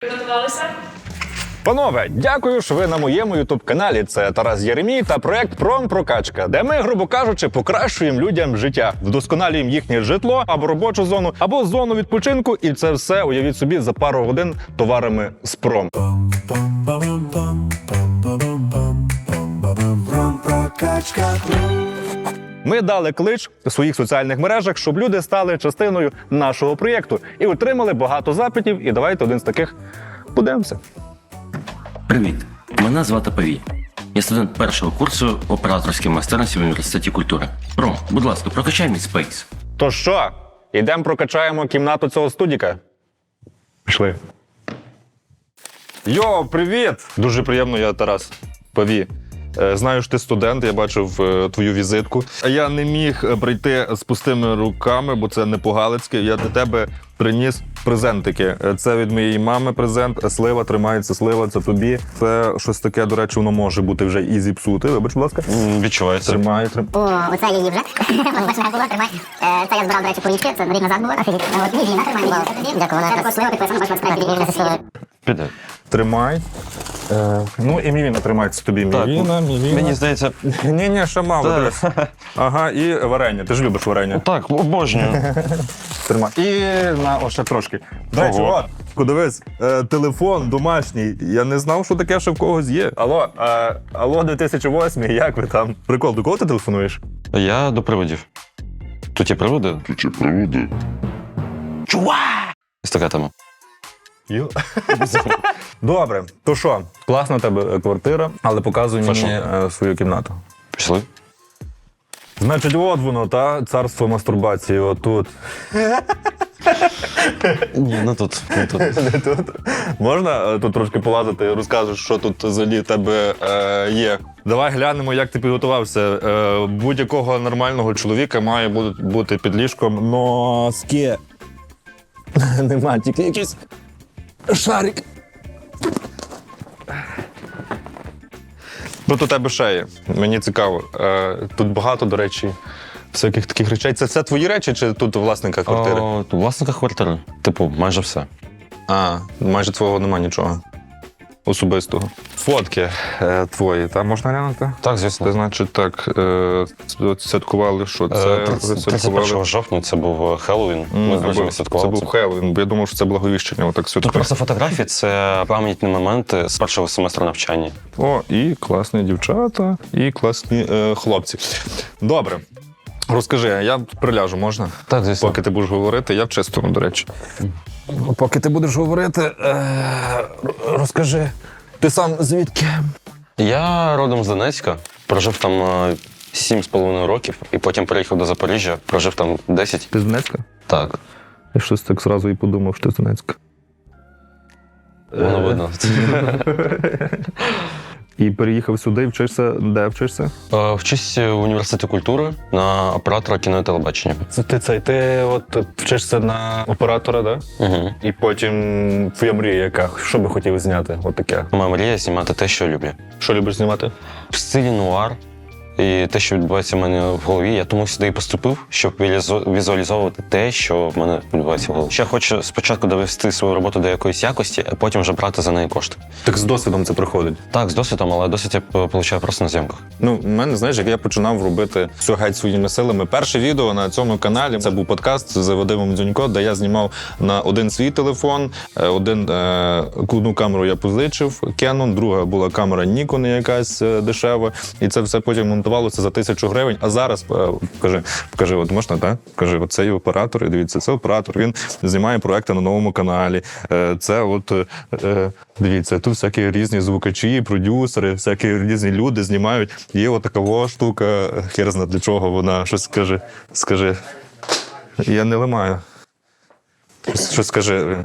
Підготувалися? Панове, дякую, що ви на моєму ютуб-каналі. Це Тарас Єремій та проект Промпрокачка, де ми, грубо кажучи, покращуємо людям життя, вдосконалюємо їхнє житло або робочу зону, або зону відпочинку, і це все уявіть собі за пару годин товарами з пром. Ми дали клич у своїх соціальних мережах, щоб люди стали частиною нашого проєкту і отримали багато запитів. І давайте один з таких подивимося. Привіт, мене звати Павій. Я студент першого курсу операторської майстерності в університеті культури. Ром, будь ласка, прокачай мій спейс. То що, ідемо прокачаємо кімнату цього студіка? Пішли. Йо, привіт! Дуже приємно, я Тарас Паві. Е, Знаю, що ти студент, я бачив е, твою візитку. А я не міг е, прийти з пустими руками, бо це не по-галицьки. Я для тебе приніс презентики. Це від моєї мами презент. Слива тримається, слива, це тобі. Це щось таке, до речі, воно може бути вже і зіпсути. Вибач, будь ласка. Відчувається. Тримай, тримай. О, оце її вже. Бачиш, було, тримай. Це я збирав, до речі, порічки, це рік назад було. От мій. Дякую, вона також слива підписана, бачиш, насправді Піде. Тримай. Е, ну і мівіна тримається тобі. Мівіна, мівіна. Мені здається, Ні, ні, ще мало. Так. дивись. Ага, і варення. Ти ж любиш варення. так, обожнюю. Тримай. І на о, ще трошки. Речі, Ого. от, дивись, е, телефон домашній. Я не знав, що таке ще в когось є. Алло, е, алло, 2008, як ви там? Прикол, до кого ти телефонуєш? Я до приводів. Тут є приводи? Тут є приводи. Чува! Ось така тема. Добре, то що, класна у тебе е, квартира, але показуй мені е, свою кімнату. Пішли? Значить, от воно, та царство мастурбації, отут. Ні, ну тут. Ну, тут. Не тут. Можна е, тут трошки полазити і розкажеш, що тут взагалі в тебе е, є. Давай глянемо, як ти підготувався. Е, будь-якого нормального чоловіка має бути, бути під ліжком носки. Нема, тільки якийсь шарик. Тут у тебе ще є. Мені цікаво. Е, тут багато, до речі, всяких таких речей. Це все твої речі, чи тут у власника квартири? О, власника квартири. Типу, майже все. А, майже твого нема нічого. Особистого. Фотки е, твої, там можна глянути? Так, Це звісно. значить так, е, святкували, що це Е, ви 31 жовтня це був Хеллоуін. Ми з друзями Це святкували. був Хеллоуін, бо я думав, що це благовіщення. Отак Тут святкує. просто фотографії це пам'ятні моменти з першого семестру навчання. О, і класні дівчата, і класні е, хлопці. Добре. Розкажи, а я приляжу, можна? Так, звісно. Поки ти будеш говорити, я в чистому, до речі. Поки ти будеш говорити, е, розкажи. Ти сам звідки? Я родом з Донецька, прожив там е, сім з половиною років, і потім переїхав до Запоріжжя, прожив там 10. Ти з Донецька? Так, Я щось так зразу і подумав, що ти з Донецька. воно видно. І переїхав сюди, вчишся, де вчишся? Е, Вчусь в університеті культури на оператора кіно і телебачення. Це ти цей, ти от вчишся на оператора, да? Угу. І потім твоя мрія яка? Що би хотів зняти? От таке. Моя мрія знімати те, що люблю. Що любиш знімати? В стилі нуар. І те, що відбувається в мене в голові, я тому сюди і поступив, щоб візуалізовувати те, що в мене відбувається в голові. Ще хочу спочатку довести свою роботу до якоїсь якості, а потім вже брати за неї кошти. Так з досвідом це приходить. Так, з досвідом, але досвід я п- получаю просто на зйомках. Ну, в мене, знаєш, як я починав робити все геть своїми силами. Перше відео на цьому каналі це був подкаст з Вадимом Дзюнько, де я знімав на один свій телефон, е, один е, одну камеру я позичив Canon, друга була камера Nikon якась е, дешева, і це все потім монтувалося за тисячу гривень. А зараз е, покажи, покажи, от можна, так? Покажи, от цей оператор, і дивіться, це оператор. Він знімає проекти на новому каналі. Е, Це от е, дивіться, тут всякі різні звукачі, продюсери, всякі різні люди знімають. Є от така штука, хер зна для чого вона. Щось скажи, скажи. Я не ламаю. Щось щось скажи.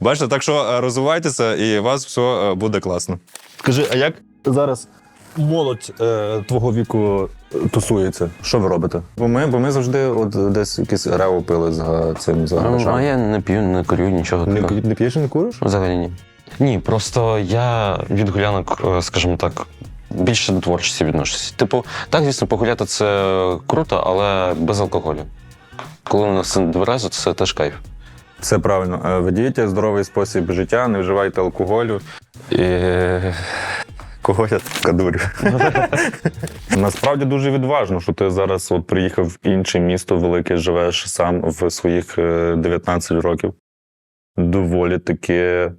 Бачите, так що розвивайтеся, і у вас все буде класно. Скажи, а як зараз молодь е, твого віку е, тусується? Що ви робите? Бо ми, бо ми завжди от десь якісь рево пили за цим за Ну, грошами. а я не п'ю, не курю, нічого Не, такого. не п'єш і не куриш? Взагалі ні. Ні, просто я від гулянок, е, скажімо так, більше до творчості відношуся. Типу, так, звісно, погуляти це круто, але без алкоголю. Коли у нас не тверезо, це теж кайф. Все правильно. Е, Ведіть здоровий спосіб життя, не вживайте алкоголю. І... Кого я кадурю? Насправді дуже відважно, що ти зараз от приїхав в інше місто велике, живеш сам в своїх е, 19 років. Доволі таки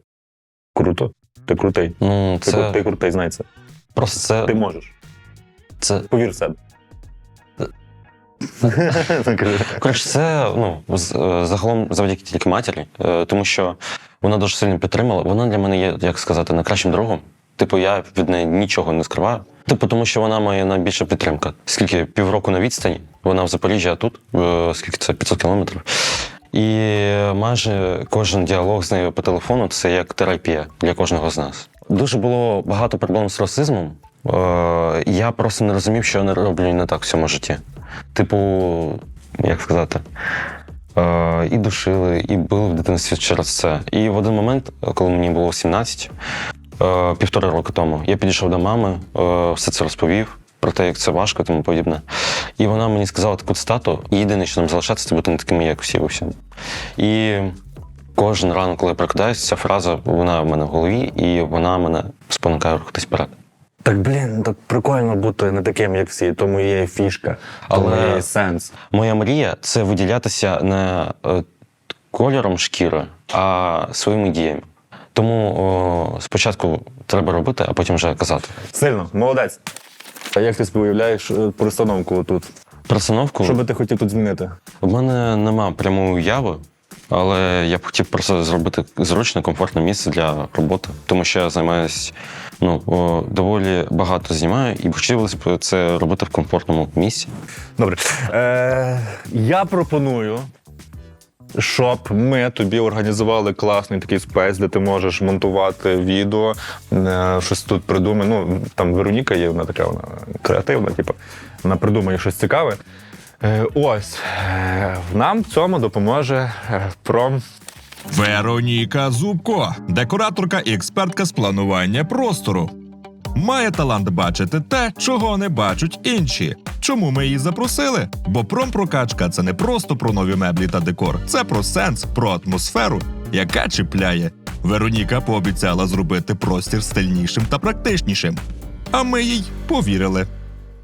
круто. Ти крутий. Ну, Ти, кру- ти крутий, знай це. просто це, Ти можеш. це Повір в себе. Коротше, це ну з- е, загалом завдяки тільки матері, е, тому що вона дуже сильно підтримала. Вона для мене є, як сказати, найкращим другом. Типу, я від неї нічого не скриваю. Типу, тому що вона моя найбільша підтримка. Скільки півроку на відстані, вона в Запоріжжі, а тут е, скільки це 500 кілометрів. І майже кожен діалог з нею по телефону це як терапія для кожного з нас. Дуже було багато проблем з расизмом. Е, я просто не розумів, що я не роблю не так в цьому житті. Типу, як сказати, е, і душили, і били в дитинстві через це. І в один момент, коли мені було 17, е, півтора року тому, я підійшов до мами, е, все це розповів. Про те, як це важко, і тому подібне. І вона мені сказала таку цитату: єдине, що нам залишається, це бути не такими, як всі у всьому. І кожен ранок, коли я прокидаюся, ця фраза вона в мене в голові, і вона мене спонукає рухатись вперед. Так блін, так прикольно бути не таким, як всі, тому є фішка, тому Але- є сенс. Моя мрія це виділятися не е, кольором шкіри, а своїми діями. Тому о, спочатку треба робити, а потім вже казати. Сильно, молодець. А як ти собі уявляєш е, перестановку тут? Перестановку Що би ти хотів тут змінити? в мене нема прямої уяви, але я б хотів просто зробити зручне, комфортне місце для роботи, тому що я займаюся ну, о, доволі багато знімаю, і хотілося б це робити в комфортному місці. Добре. Е, я пропоную, щоб ми тобі організували класний такий спейс, де ти можеш монтувати відео, е, щось тут придумає. Ну, там Вероніка є, вона така вона креативна, типу, вона придумає щось цікаве. Е, ось е, нам в цьому допоможе пром. Вероніка Зубко, декораторка і експертка з планування простору. Має талант бачити те, чого не бачать інші. Чому ми її запросили? Бо промпрокачка це не просто про нові меблі та декор, це про сенс, про атмосферу, яка чіпляє. Вероніка пообіцяла зробити простір стильнішим та практичнішим. А ми їй повірили.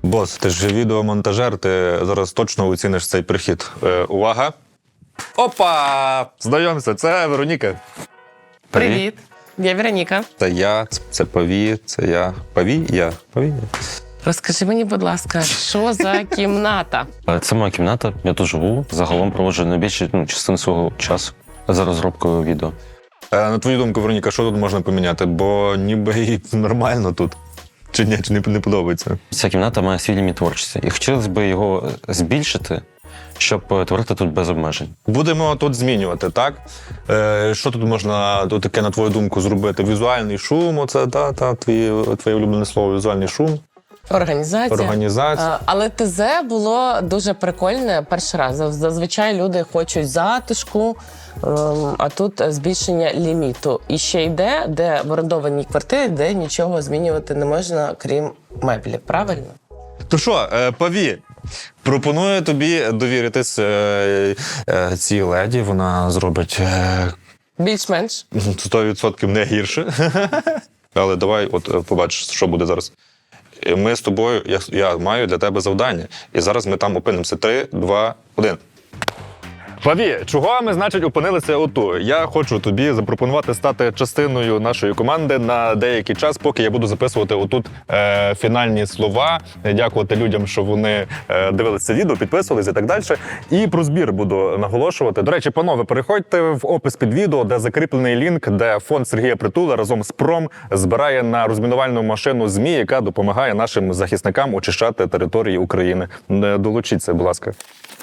Бос, ти ж відеомонтажер, ти зараз точно оціниш цей прихід. Е, увага! Опа! Знайомся, це Вероніка. Привіт, я Вероніка. Це я, це Паві, це я. Паві? Я. Паві. Розкажи мені, будь ласка, що за кімната? Е, Це моя кімната, я тут живу. Загалом проводжу найбільшу ну, частину свого часу за розробкою відео. Е, на твою думку, Вероніка, що тут можна поміняти? Бо ніби і нормально тут. Чи ні, чи не, не подобається? Ця кімната має свій ліміт творчості, і хотілося б його збільшити, щоб е, творити тут без обмежень. Будемо тут змінювати, так? Е, що тут можна тут таке, на твою думку, зробити? Візуальний шум, оце та, та, твоє, твоє улюблене слово, візуальний шум, Організація. організація. А, Але ТЗ було дуже прикольне перший раз. Зазвичай люди хочуть затишку, ем, а тут збільшення ліміту. І ще йде, де в орендованій квартирі, де нічого змінювати не можна, крім меблів. Правильно? То що, е, Паві, пропоную тобі довіритись е, е, цій леді. Вона зробить е, Більш-менш. 100% не гірше. Але давай, от е, побачиш, що буде зараз. Е, Ми з тобою, я, я маю для тебе завдання. І зараз ми там опинимося. Три, два, один. Паві, чого ми, значить, опинилися оту? Я хочу тобі запропонувати стати частиною нашої команди на деякий час, поки я буду записувати отут е, фінальні слова, е, дякувати людям, що вони е, дивилися відео, підписувались і так далі. І про збір буду наголошувати. До речі, панове, переходьте в опис під відео, де закріплений лінк, де фонд Сергія Притула разом з пром збирає на розмінувальну машину ЗМІ, яка допомагає нашим захисникам очищати території України. Не Долучіться, будь ласка.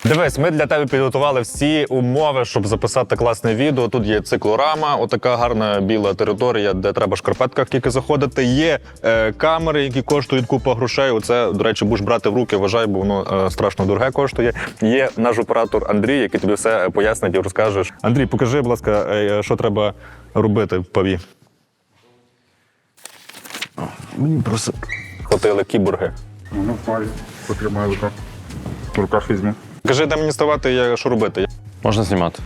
Дивись, ми для тебе підготували всі умови, щоб записати класне відео. Тут є циклорама, отака гарна біла територія, де треба в шкарпетках тільки заходити. Є е, камери, які коштують купа грошей. Оце, до речі, будеш брати в руки, вважай, бо воно е, страшно дороге коштує. Є наш оператор Андрій, який тобі все пояснить і розкажеш. Андрій, покажи, будь ласка, е, що треба робити в паві. Мені просто Хотили кіборги. ну, парі потримаю в руках. В руках візьму. Кажи, де мені ставати, я що робити. Можна знімати.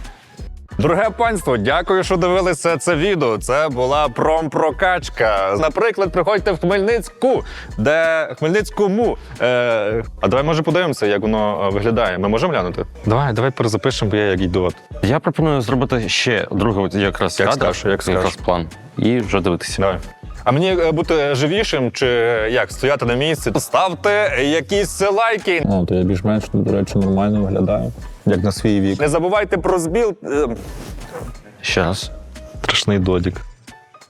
Дороге панство, дякую, що дивилися це відео. Це була промпрокачка. Наприклад, приходьте в Хмельницьку, де Хмельницькому. Е, а давай може подивимося, як воно е, виглядає. Ми можемо глянути? Давай, давай перезапишемо, бо я як ідіот. Я пропоную зробити ще другий от якраз Як кадр, скажеш, як якраз план. І вже дивитися. Давай. А мені е, бути живішим чи як стояти на місці? Ставте якісь лайки. Ну, то я більш-менш, до речі, нормально виглядаю. Як на свій вік. Не забувайте про збіл. Е, раз. Страшний додік.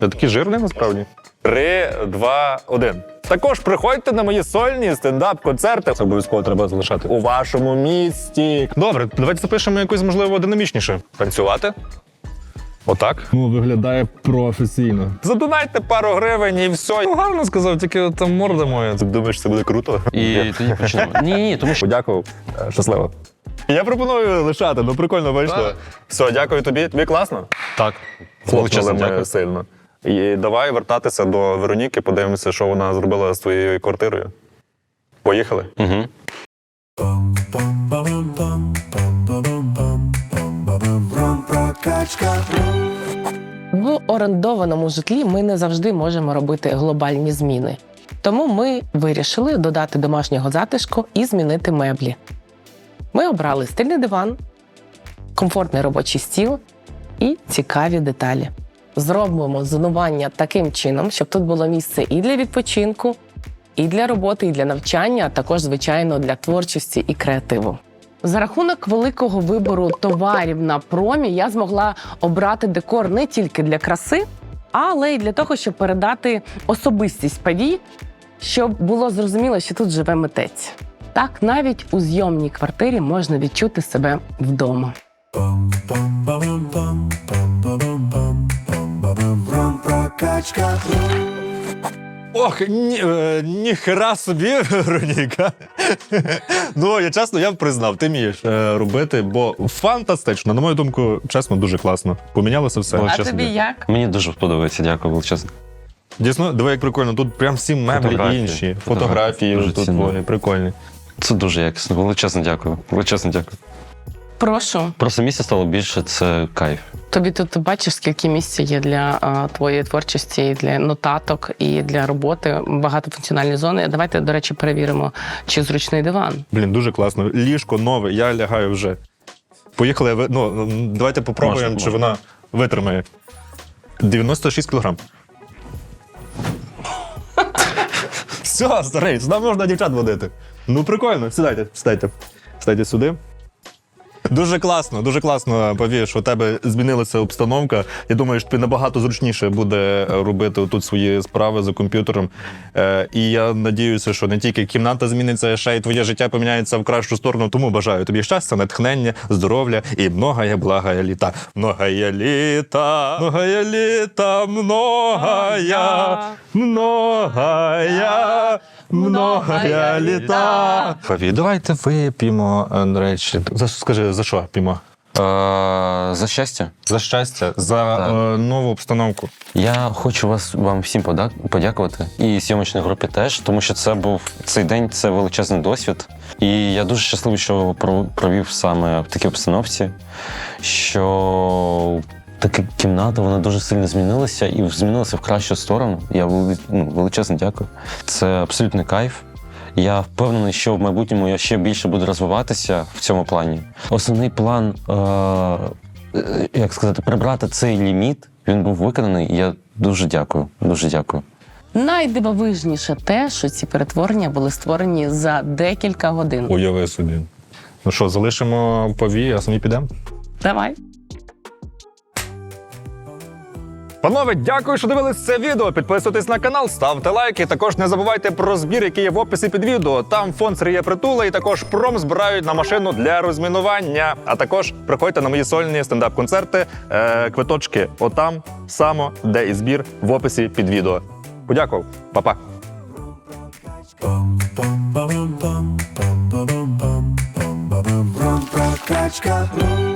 Я такий жирний насправді. Три, два, один. Також приходьте на мої сольні стендап-концерти. Це обов'язково треба залишати у вашому місті. Добре, давайте запишемо якось, можливо, динамічніше. Танцювати. Отак. Ну, виглядає професійно. Задонайте пару гривень і все. Ну, гарно сказав, тільки от там морда моя. Ти думаєш, це буде круто? І тоді почнемо. Ні, ні, тому що Подякував. Щасливо. Я пропоную лишати, ну прикольно вийшло. Все, дякую тобі. Тобі класно? так. Ми дякую. сильно. І давай вертатися до Вероніки, подивимося, що вона зробила з твоєю квартирою. Поїхали. Угу. В орендованому житлі ми не завжди можемо робити глобальні зміни. Тому ми вирішили додати домашнього затишку і змінити меблі. Ми обрали стильний диван, комфортний робочий стіл і цікаві деталі. Зробимо зонування таким чином, щоб тут було місце і для відпочинку, і для роботи, і для навчання, а також, звичайно, для творчості і креативу. За рахунок великого вибору товарів на промі я змогла обрати декор не тільки для краси, але й для того, щоб передати особистість подій, щоб було зрозуміло, що тут живе митець. Так, навіть у зйомній квартирі можна відчути себе вдома. Ох, ні, е, ніхера собі, Вероніка. ну, я чесно, я б признав, ти вмієш е, робити, бо фантастично. На мою думку, чесно, дуже класно. Помінялося все. А чесно. тобі як? Мені дуже подобається, дякую величезно. Дійсно, диви, як прикольно. Тут прям всі меблі Фотографії. інші. Фотографії. Фотографії Дуже тут твої, прикольні. Це дуже якісно. Величезно дякую. Величезно дякую. Прошу. Просто місця стало більше, це кайф. Тобі тут бачиш, скільки місця є для а, твоєї творчості, і для нотаток і для роботи. Багатофункціональні зони. Давайте, до речі, перевіримо, чи зручний диван. Блін, дуже класно. Ліжко нове, я лягаю вже. Поїхали. ви- Ну, давайте попробуємо, Можна, чи можна. вона витримає. 96 кілограм. Все, старий, сюди можна дівчат водити. Ну, прикольно, сідайте, сідайте. Сідайте сюди. Дуже класно, дуже класно, що у тебе змінилася обстановка. Я думаю, що тобі набагато зручніше буде робити тут свої справи за комп'ютером. Е, і я надіюся, що не тільки кімната зміниться, ще й твоє життя поміняється в кращу сторону. Тому бажаю тобі щастя, натхнення, здоров'я і многая благая літа. Многая літа, многая літа, многая, многая, многая літа. Паві, давайте вип'ємо, е, до речі. За скажи, за що п'ємо? Е, за щастя. За щастя, за Так. е, нову обстановку. Я хочу вас вам всім пода- подякувати і зйомочній групі теж, тому що це був цей день, це величезний досвід. І я дуже щасливий, що про- провів саме в такій обстановці, що така кімната вона дуже сильно змінилася і змінилася в кращу сторону. Я ну, величезно дякую. Це абсолютний кайф. Я впевнений, що в майбутньому я ще більше буду розвиватися в цьому плані. Основний план, е, е, як сказати, прибрати цей ліміт, він був виконаний. І я дуже дякую. Дуже дякую. Найдивовижніше те, що ці перетворення були створені за декілька годин. Уяви собі. Ну що, залишимо пові, а самі підемо? Давай. Панове, дякую, що дивились це відео. Підписуйтесь на канал, ставте лайки. Також не забувайте про збір, який є в описі під відео. Там фонд Сергія Притула і також пром збирають на машину для розмінування. А також приходьте на мої сольні стендап-концерти. Е, квиточки отам само, де і збір в описі під відео. Подякував, Па-па. Прокачка.